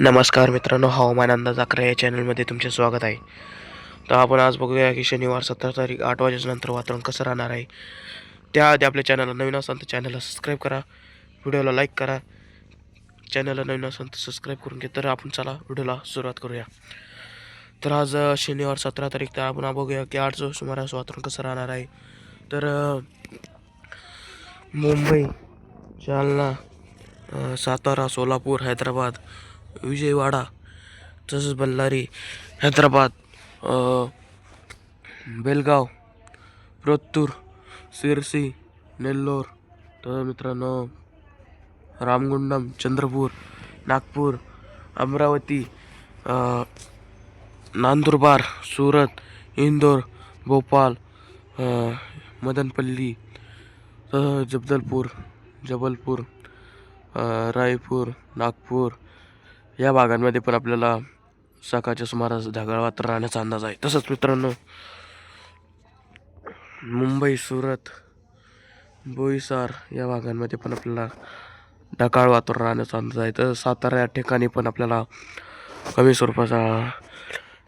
नमस्कार मित्रांनो हवामान अंदाज अकरा या चॅनलमध्ये तुमचे स्वागत आहे. तर आपण आज बघूया की शनिवार सतरा तारीख आठ वाजेनंतर वातावरण कसं राहणार आहे. त्याआधी आपल्या चॅनलला नवीन असाल तर चॅनलला सबस्क्राईब करा व्हिडिओला लाईक करा. चॅनलला नवीन असाल तर सबस्क्राईब करून घे तर आपण चला व्हिडिओला सुरुवात करूया. तर आज शनिवार सतरा तारीख तर आपण बघूया की आठ सुमारास वातावरण कसं राहणार आहे. तर मुंबई जालना सातारा सोलापूर हैदराबाद विजयवाडा तसंच बल्लारी हैदराबाद बेलगाव प्रत्तूर सिरसी नेल्लोर. तर मित्रांनो रामगुंडम चंद्रपूर नागपूर अमरावती नांदुरबार सुरत इंदोर भोपाल मदनपल्ली जबदलपूर जबलपूर रायपूर नागपूर या भागांमध्ये पण आपल्याला सकाळच्या सुमारास ढगाळ वातावरण राहण्याचा अंदाज आहे. तसंच मित्रांनो मुंबई सुरत बोईसार या भागांमध्ये पण आपल्याला ढगाळ वातावरण राहण्याचा अंदाज आहे. तर सातारा या ठिकाणी पण आपल्याला कमी स्वरूपाचा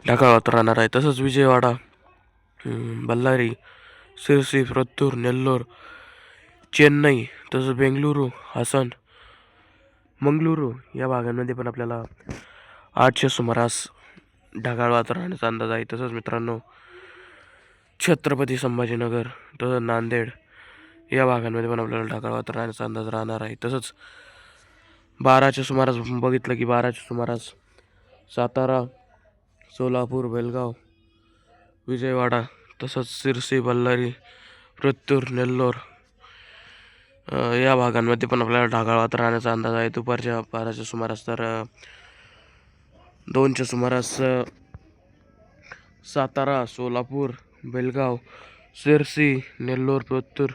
ढगाळ वातावरण राहणार आहे. तसंच विजयवाडा बल्लारी सिरसी प्रत्तूर नेल्लोर चेन्नई तसंच बेंगलुरू हासन मंगळुरू या भागांमध्ये पण आपल्याला आठच्या सुमारास ढगाळ वातावरणाचा राहण्याचा अंदाज आहे. तसंच मित्रांनो छत्रपती संभाजीनगर तसंच नांदेड या भागांमध्ये पण आपल्याला ढगाळ वातावरणाचा राहण्याचा अंदाज राहणार आहे. तसंच बाराच्या सुमारास बघितलं की बाराच्या सुमारास सातारा सोलापूर बेलगाव विजयवाडा तसंच सिरसी बल्लारी प्रत्यूर नेल्लोर या भागांमध्ये पण आपल्याला ढगाळ राहण्याचा अंदाज आहे. दुपारच्या बाराच्या सुमारास तर दोनच्या सुमारास सातारा सोलापूर बेलगाव सिरसी नेल्लोर पोत्तूर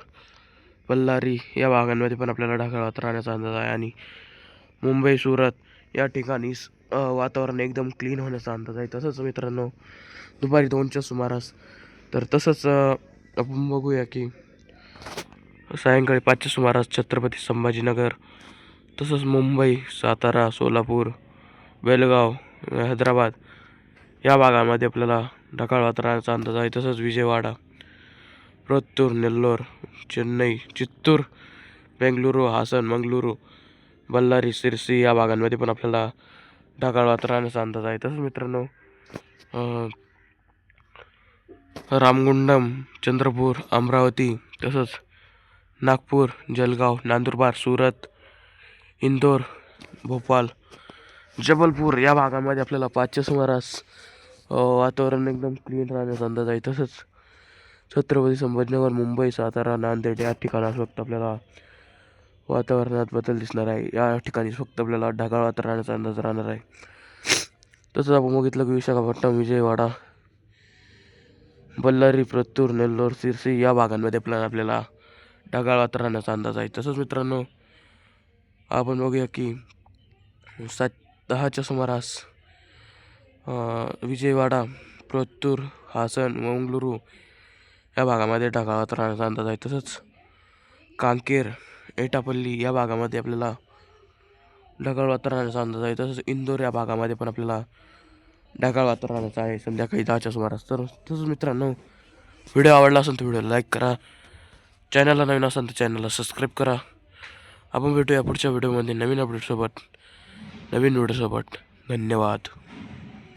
बल्लारी या भागांमध्ये पण आपल्याला ढगाळ राहण्याचा अंदाज आहे. आणि मुंबई सुरत या ठिकाणी वातावरण एकदम क्लीन होण्याचा अंदाज आहे. तसंच मित्रांनो दुपारी दोनच्या सुमारास तर तसंच आपण बघूया की सायंकाळी पाचच्या सुमारास छत्रपती संभाजीनगर तसंच मुंबई सातारा सोलापूर बेलगाव हैदराबाद या भागामध्ये आपल्याला ढगाळ वातावरणाचा अंदाज आहे. तसंच विजयवाडा प्रत्तूर नेल्लोर चेन्नई चित्तूर बेंगलुरू हासन मंगळुरू बल्लारी सिरसी या भागांमध्ये पण आपल्याला ढगाळ वातावरणाचा अंदाज आहे. तसंच मित्रांनो रामगुंडम चंद्रपूर अमरावती तसंच नागपूर जलगाव नंदुरबार सुरत इंदोर भोपाळ जबलपूर या भागामध्ये आपल्याला पाचच्या सुमारास वातावरण एकदम क्लीन राहण्याचा अंदाज आहे. तसंच छत्रपती संभाजीनगर मुंबई सातारा नांदेड या ठिकाणास फक्त आपल्याला वातावरणात बदल दिसणार आहे. या ठिकाणी फक्त आपल्याला ढगाळ वातावरण राहण्याचा अंदाज राहणार आहे. तसंच आपण बघितलं की विशाखापट्टणम विजयवाडा बल्लारी प्रत्तूर नेल्लोर सिरसी या भागांमध्ये आपल्याला आपल्याला ढगाळ वातावरण राहण्याचा अंदाज आहे. तसंच मित्रांनो आपण बघूया की सात दहाच्या सुमारास विजयवाडा प्रत्तूर हासन मंगळुरू या भागामध्ये ढगाळ वातावरणाचा राहण्याचा अंदाज आहे. तसंच कांकेर एटापल्ली या भागामध्ये आपल्याला ढगाळ वातावरणाचा अंदाज आहे. तसंच इंदोर या भागामध्ये पण आपल्याला ढगाळ वातावरणाचा आहे. संध्याकाळी दहाच्या सुमारास. तर तसंच मित्रांनो व्हिडिओ आवडला असेल तर व्हिडिओ लाईक करा. चॅनलला नवीन असेल तर चॅनलला सबस्क्राईब करा. आपण भेटूया पुढच्या व्हिडिओमध्ये नवीन अपडेटसोबत नवीन व्हिडिओसोबत धन्यवाद.